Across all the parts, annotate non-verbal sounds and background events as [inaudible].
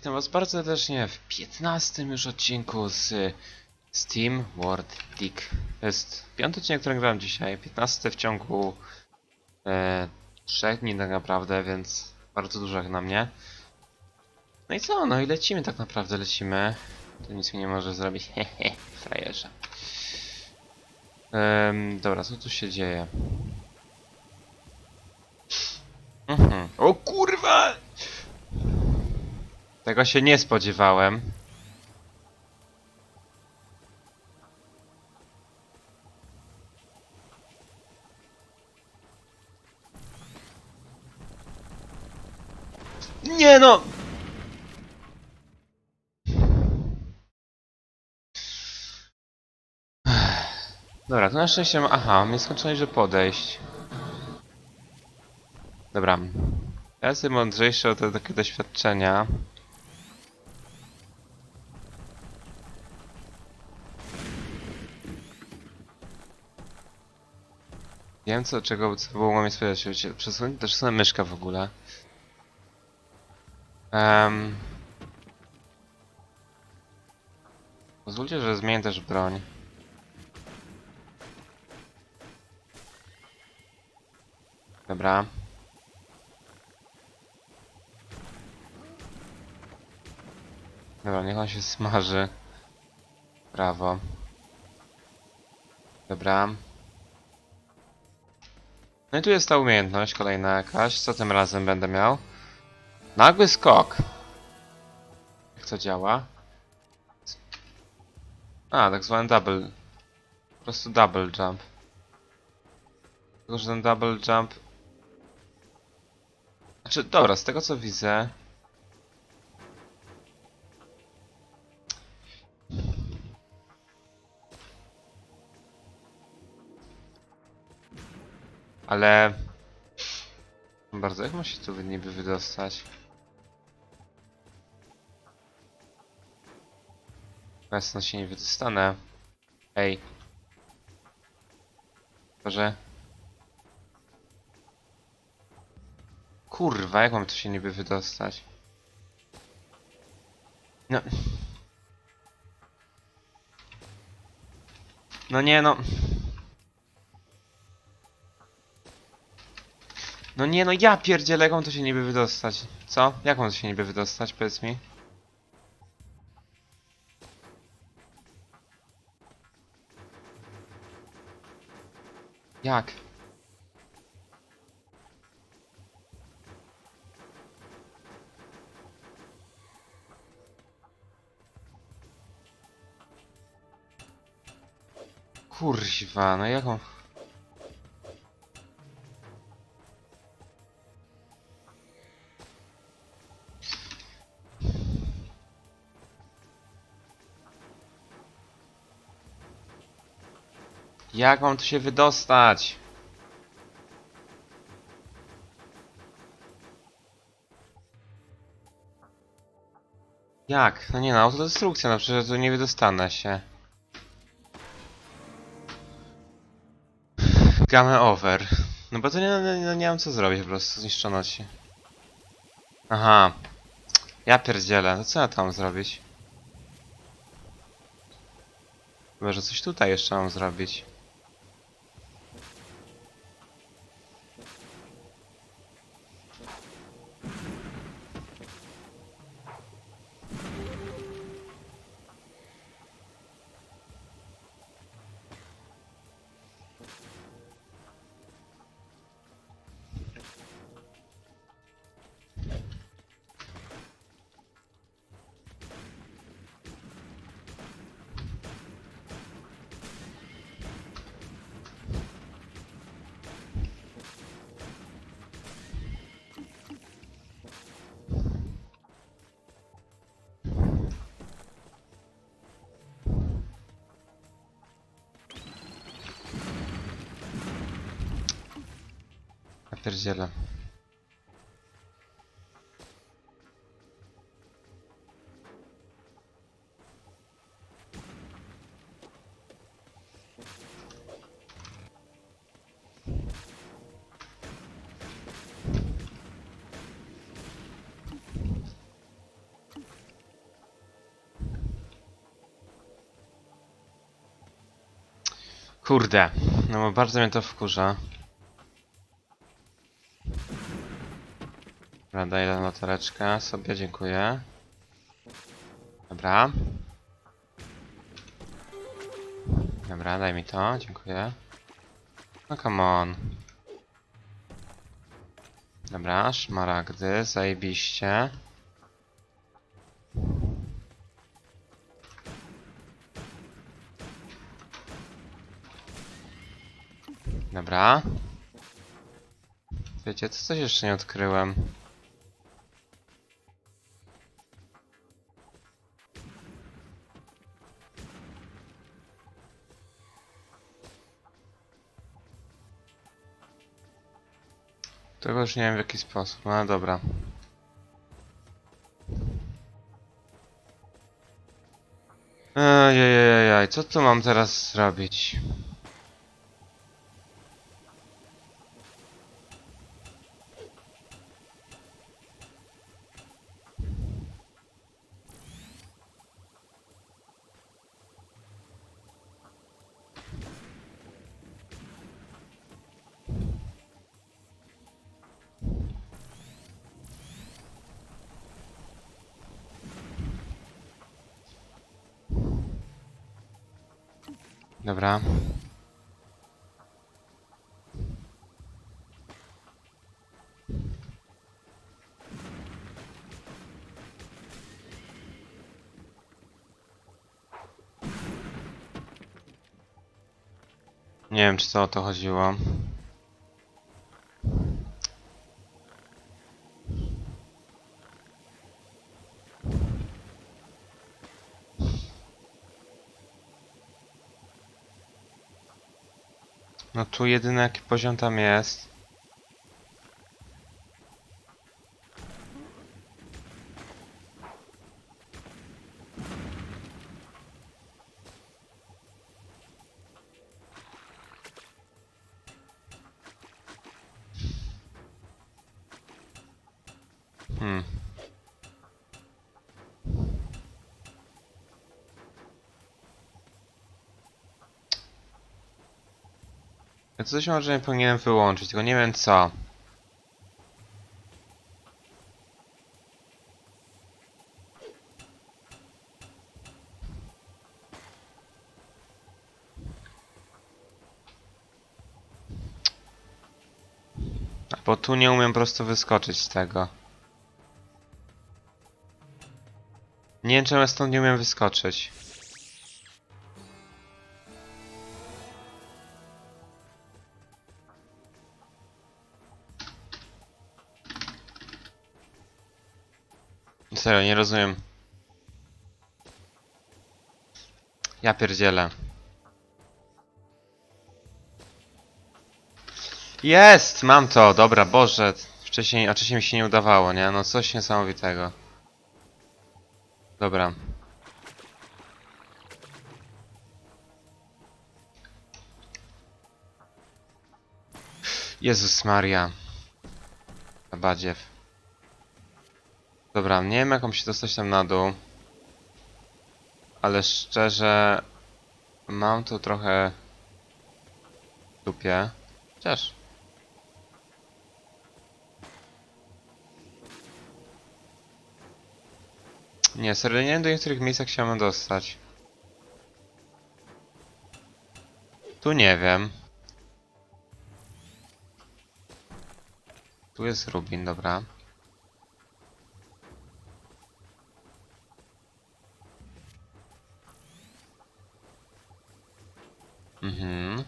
Witam was bardzo serdecznie w 15 już odcinku z Steam World League. To jest piąty odcinek, który grałem dzisiaj, 15 w ciągu e, 3 dni tak naprawdę, więc bardzo dużo na mnie. No i co, no i lecimy tak naprawdę, lecimy. To nic mi nie może zrobić, [laughs] hehe, frajerze. Em, dobra, co tu się dzieje? Mhm. O kurwa! Tego się nie spodziewałem. Nie no! Dobra, to na szczęście ma... Aha, mnie skończyli, że podejść. Dobra. Ja jestem mądrzejszy o te takie doświadczenia. Wiem co, czego co było mnie spodziewać. Przesunę, też przesunę myszka w ogóle. Um, pozwólcie, że zmienię też broń. Dobra. Dobra, niech on się smaży. Brawo. Dobra. No i tu jest ta umiejętność kolejna jakaś. Co tym razem będę miał? Nagły skok. Jak to działa? A, tak zwany double. Po prostu double jump. Tylko, że ten double jump... Znaczy, dobra, z tego co widzę... Ale... Bardzo, jak ma się tu niby wydostać? Jasno się nie wydostanę. Ej. Może... Kurwa, jak mam tu się niby wydostać? No... No nie no... No nie no, ja pierdzielę, jak mam to się niby wydostać? Co? Jak to się niby wydostać, powiedz mi? Jak? Kurwa, no jaką... Jak mam tu się wydostać? Jak? No nie no, autodestrukcja, no przecież tu nie wydostanę się. Game over. No bo to nie, no, nie, nie mam co zrobić po prostu, zniszczono się. Aha. Ja pierdzielę, to co ja tam zrobić? Chyba, że coś tutaj jeszcze mam zrobić. pierdziele. Kurde, no bardzo mnie to wkurza. Dobra, daję notareczkę sobie, dziękuję. Dobra. Dobra, daj mi to, dziękuję. No come on. Dobra, szmaragdy, zajebiście. Dobra. Wiecie, co coś jeszcze nie odkryłem. Tego już nie wiem w jaki sposób, no dobra. Ejejejej, co tu mam teraz zrobić? Nie wiem, czy to o to chodziło. No tu jedyny jaki poziom tam jest. Hmm. Ja coś może nie powinienem wyłączyć, tylko nie wiem co. Bo tu nie umiem po prostu wyskoczyć z tego. Nie wiem czemu ja stąd nie umiem wyskoczyć. Serio, nie rozumiem. Ja pierdzielę. Jest! Mam to! Dobra, Boże. Wcześniej, a wcześniej mi się nie udawało, nie? No coś niesamowitego. Dobra. Jezus Maria. Badziew. Dobra, nie wiem jak mam się dostać tam na dół. Ale szczerze... Mam tu trochę... w dupie. Chociaż... Nie, serio, nie wiem do niektórych miejsc jak dostać. Tu nie wiem. Tu jest Rubin, dobra. Mhm.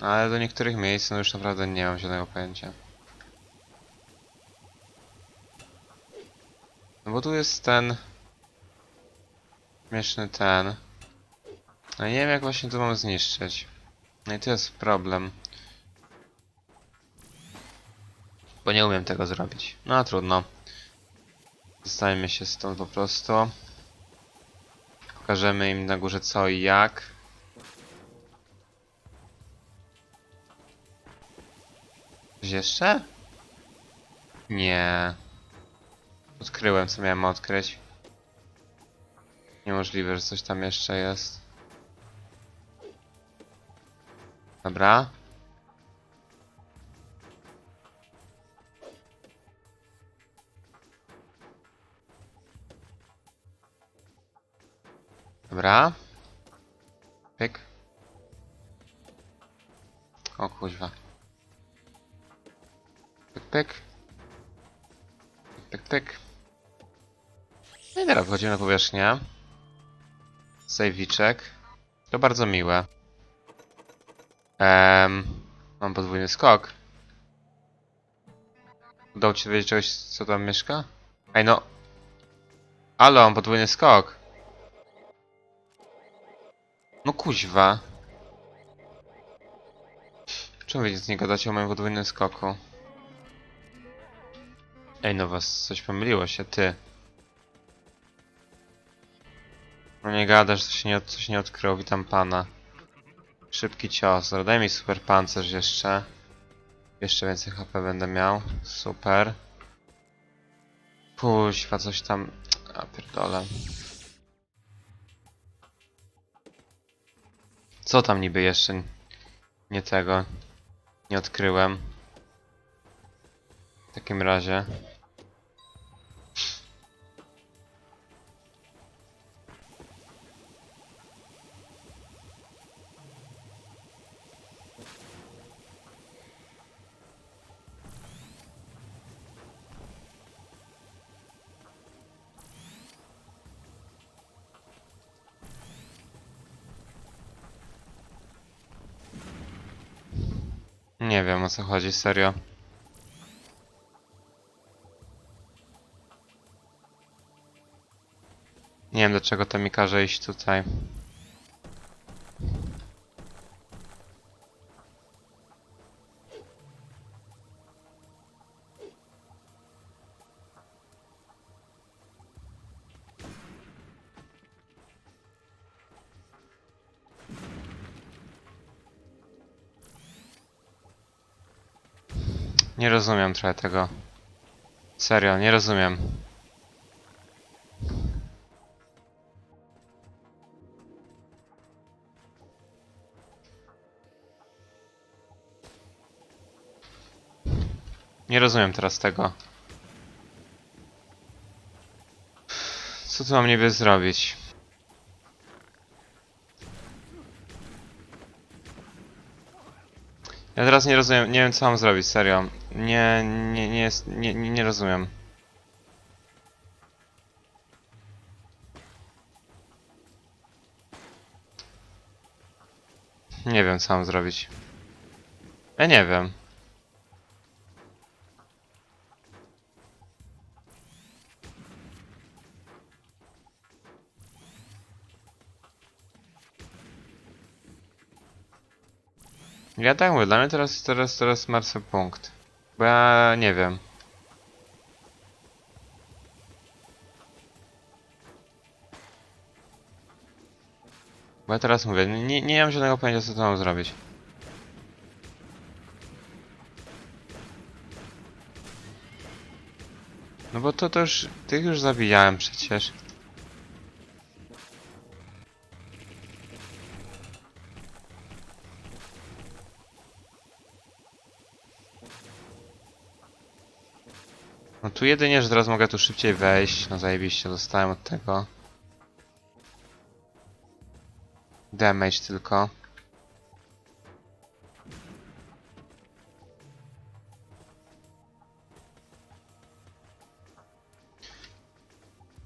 Ale do niektórych miejsc no już naprawdę nie mam żadnego pojęcia. No bo tu jest ten... Śmieszny ten. No nie wiem jak właśnie to mam zniszczyć. No i to jest problem. Bo nie umiem tego zrobić. No a trudno. Zostajmy się stąd po prostu. Pokażemy im na górze co i jak. Coś jeszcze? Nie. Odkryłem, co miałem odkryć. Niemożliwe, że coś tam jeszcze jest. Dobra. Na powierzchnię. Sejwiczek. To bardzo miłe. Ehm, mam podwójny skok. Udało ci się dowiedzieć czegoś, co tam mieszka? Ej no. Alo, mam podwójny skok. No kuźwa. Czemu wy nic nie gadacie o moim podwójnym skoku? Ej no was coś pomyliło się, ty. No nie gadasz, coś nie, coś nie odkrył, witam pana. Szybki cios, daj mi super pancerz jeszcze. Jeszcze więcej HP będę miał, super. Puśwa, coś tam... A pierdolę. Co tam niby jeszcze nie tego nie odkryłem? W takim razie. Co chodzi, serio. Nie wiem dlaczego to mi każe iść tutaj. Rozumiem trochę tego. Serio, nie rozumiem. Nie rozumiem teraz tego. Co tu mam niby zrobić? Ja teraz nie rozumiem, nie wiem co mam zrobić, serio. Nie, nie, nie jest, nie, nie, nie rozumiem. Nie wiem co mam zrobić. Ja nie wiem. Ja tak mówię, dla mnie teraz, teraz, teraz martwy punkt. Bo ja nie wiem. Bo ja teraz mówię, nie, nie mam żadnego pojęcia co tu mam zrobić. No bo to, to już, tych już zabijałem przecież. Tu jedynie, że teraz mogę tu szybciej wejść. No zajebiście, dostałem od tego. Damage tylko.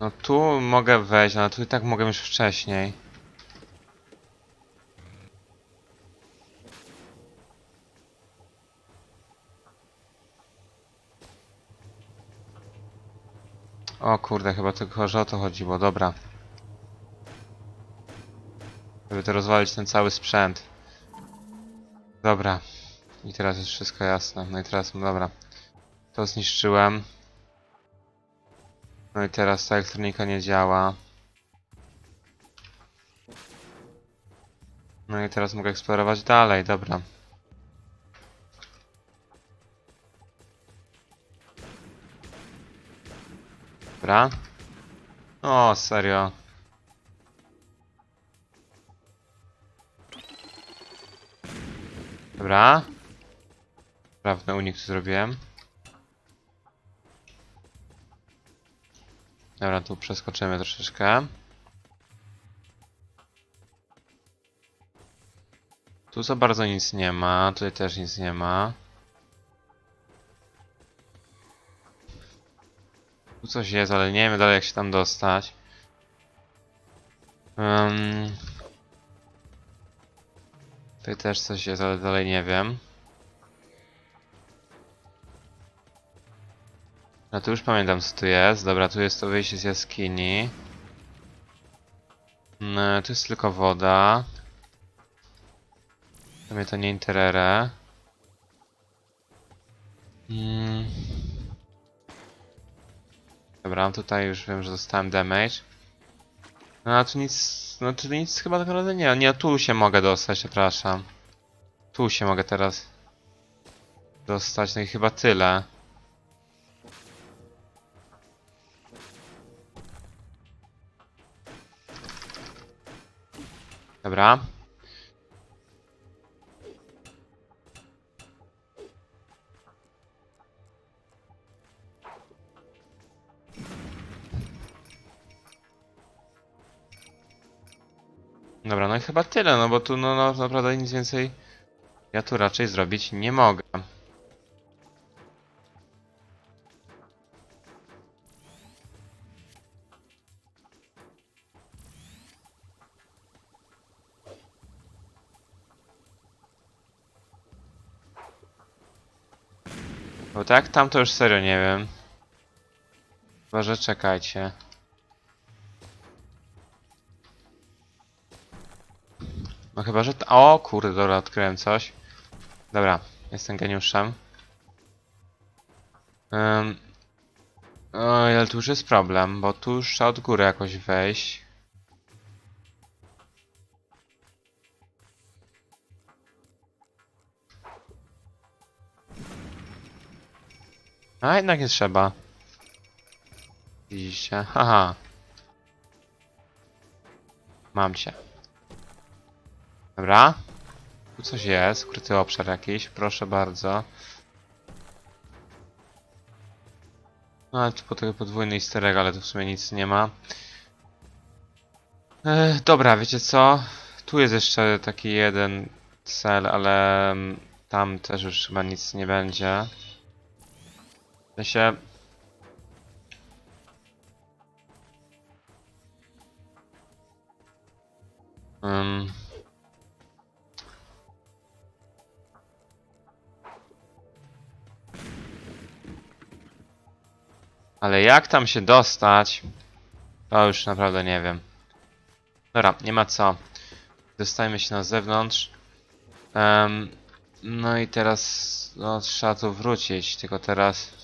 No tu mogę wejść, ale tu i tak mogę już wcześniej. O kurde, chyba tylko, że o to chodziło, dobra. Żeby to rozwalić ten cały sprzęt. Dobra. I teraz jest wszystko jasne. No i teraz, no dobra. To zniszczyłem. No i teraz ta elektronika nie działa. No i teraz mogę eksplorować dalej, dobra. Dobra. O, serio. Dobra. Prawny unik zrobiłem. Dobra, tu przeskoczymy troszeczkę. Tu za bardzo nic nie ma, tutaj też nic nie ma. Tu coś jest, ale nie wiem dalej jak się tam dostać. Um, tutaj też coś jest, ale dalej nie wiem. No to już pamiętam co tu jest. Dobra, tu jest to wyjście z jaskini. No, tu jest tylko woda. To mnie to nie interere. Mm. Dobra, tutaj już wiem, że dostałem damage. No a tu nic, no tu nic chyba tak naprawdę nie, nie, tu się mogę dostać, przepraszam. Tu się mogę teraz dostać, no i chyba tyle. Dobra. Dobra, no i chyba tyle, no bo tu no, no naprawdę nic więcej ja tu raczej zrobić nie mogę. Bo tak tam to już serio nie wiem. Chyba, że czekajcie. No chyba, że... O kurde, dobra, odkryłem coś. Dobra, jestem geniuszem. Um, o, ale tu już jest problem, bo tu już trzeba od góry jakoś wejść. A jednak nie trzeba. Widzicie? Haha. Mam cię. Dobra. Tu coś jest, ukryty obszar jakiś, proszę bardzo. No ale tu po tego podwójny easter ale tu w sumie nic nie ma. Dobra, wiecie co? Tu jest jeszcze taki jeden cel, ale mm, tam też już chyba nic nie będzie. W sensie... Um, Ale jak tam się dostać? To już naprawdę nie wiem. Dobra, nie ma co. Dostajmy się na zewnątrz. Em, no i teraz no, trzeba tu wrócić, tylko teraz...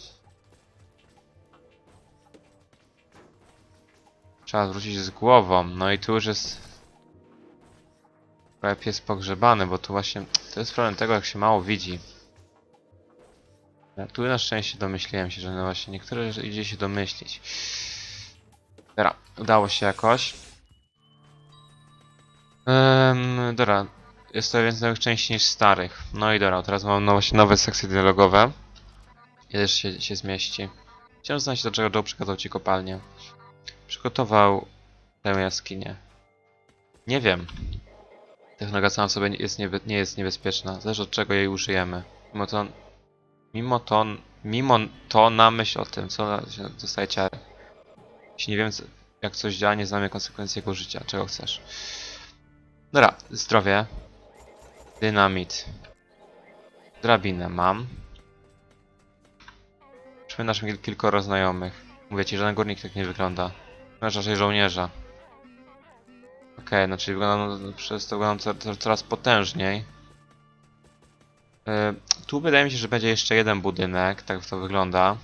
Trzeba wrócić z głową. No i tu już jest... Prawie pies pogrzebany, bo tu właśnie... To jest problem tego, jak się mało widzi. Tu na szczęście domyśliłem się, że no właśnie niektóre idzie się domyślić. Dobra, udało się jakoś. Um, dobra, jest to więcej nowych części niż starych. No i dobra, teraz mam właśnie nowe sekcje dialogowe. Ile się, się zmieści. Chciałem znać, dlaczego Joe przekazał ci kopalnię. Przygotował tę jaskinię. Nie wiem. Technologia sama w sobie nie jest, niebe nie jest niebezpieczna. Zależy od czego jej użyjemy. Mimo to Mimo to, mimo to na myśl o tym, co dostaje ciary. Jeśli nie wiem, jak coś działa, nie znamy konsekwencji jego życia. Czego chcesz? Dobra, zdrowie. Dynamit. Drabinę mam. Przypominasz mi kilkoro znajomych. Mówię ci, żaden górnik tak nie wygląda. Masz raczej żołnierza. Okej, no czyli wyglądam, no, przez to co- coraz potężniej. E, Tu wydaje mi się, że będzie jeszcze jeden budynek, tak to wygląda.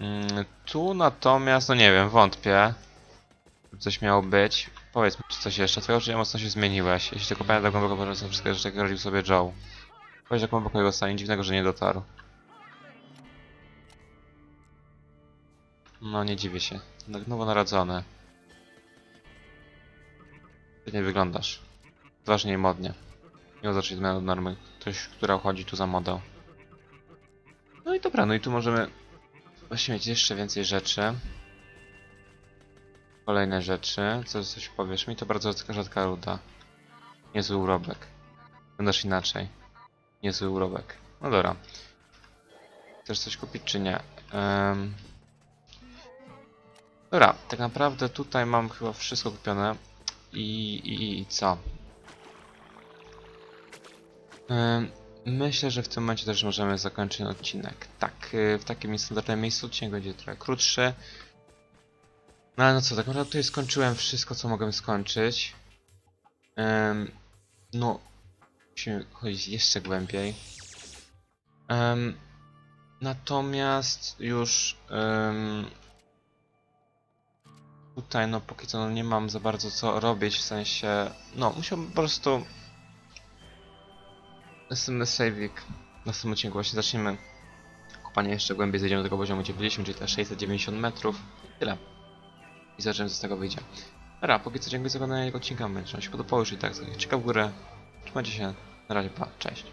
Mm, Tu natomiast, no nie wiem, wątpię. Coś miało być. Powiedz mi, czy coś jeszcze. Twoje oczy mocno się zmieniłeś. Jeśli tylko pamiętam głęboko początku wszystkie rzeczy, jakie rodził sobie Joe. Powiedz, jak głęboko jego stanie. Dziwnego, że nie dotarł. No, nie dziwię się. No- Nowonarodzony. Nie wyglądasz. I modnie. Nie zmiany od normy. Ktoś, która uchodzi tu za modę. No i dobra, no i tu możemy właśnie mieć jeszcze więcej rzeczy. Kolejne rzeczy. Co coś powiesz mi? To bardzo rzadka- ruda. Niezły urobek. Wyglądasz inaczej. Niezły urobek. No dobra. Chcesz coś kupić czy nie? Em, Dobra, tak naprawdę tutaj mam chyba wszystko kupione. I, i, i co? Myślę, że w tym momencie też możemy zakończyć odcinek. Tak, y, w takim standardowym miejscu odcinek będzie trochę krótszy. No ale no co, tak naprawdę tutaj skończyłem wszystko, co mogłem skończyć. Em, no, musimy chodzić jeszcze głębiej. Em, natomiast już em, tutaj, no póki co no, nie mam za bardzo co robić, w sensie, no musiałbym po prostu następny saveik, w następnym odcinku właśnie zaczniemy kopanie jeszcze głębiej, zejdziemy do tego poziomu, gdzie byliśmy, czyli te 690 metrów tyle. I zobaczymy co z tego wyjdzie. Dobra, póki co dziękuję za oglądanie tego odcinka, będzie się podobało i tak, ciekaw w górę, trzymajcie się, na razie, pa, cześć.